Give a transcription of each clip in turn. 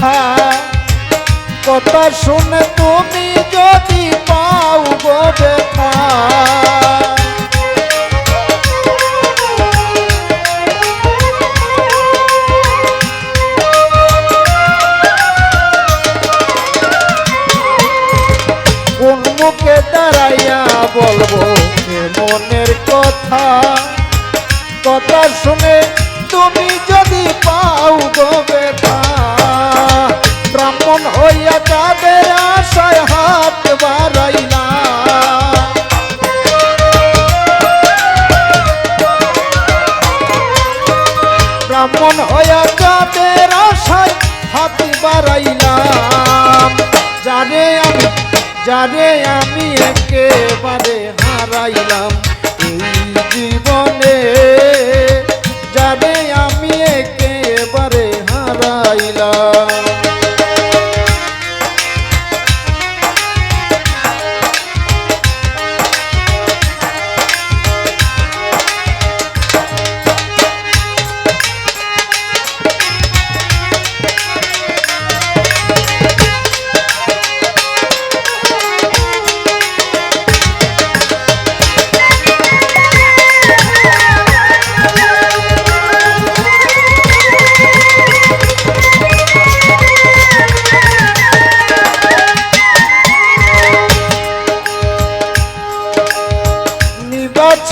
কথা কথা শুনে তুমি যদি পাও গো ব্যথা। কোন মুখে দাঁড়াইয়া বলব যাদের আশায় হাত বাড়াইলা ব্রাহ্মণ হইয়া যাদের আশায় হাত বাড়াইলাম জানে আমি জানে আমি একেবারে হারাইলাম।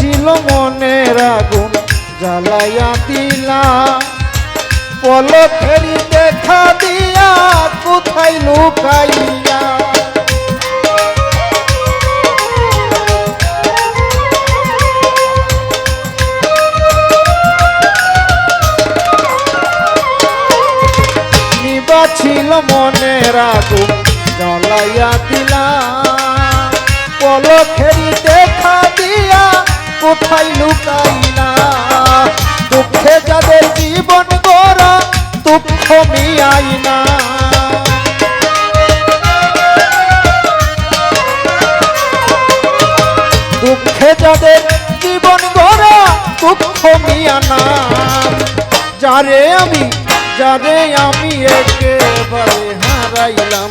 ছিল মনের আগুন, জ্বালাইয়া দিলা। পলকেরি দেখা দিয়া কোথায় লুকাইয়া? ছিল মনের আগুন, জ্বালাইয়া দিলা। পলকেরি দেখা দিয়া কোথায় লুকাইলা দুঃখে যাদের জীবন গড়া, দুঃখ মিয়াইনা দুঃখে যাদের জীবন গড়া, দুঃখ মিয়ানা যারে আমি যারে আমি একেবারে হারাইলাম।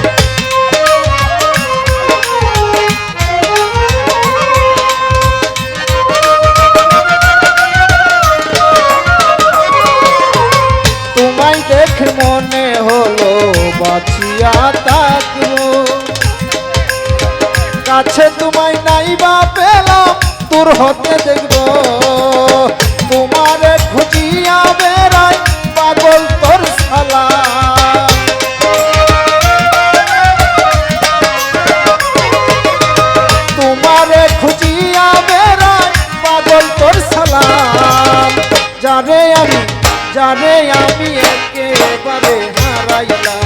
হইয়া থাকব। কাছে তোমায় নাই বা পেলাম, তোর হতে দেখব। তোমারে খুঁজিয়া বেড়াই পাগল তোর সালা তোমারে খুঁজিয়া বেড়াই পাগল তোর সালাম যারে আমি যারে আমি একেবারে হারাইলাম।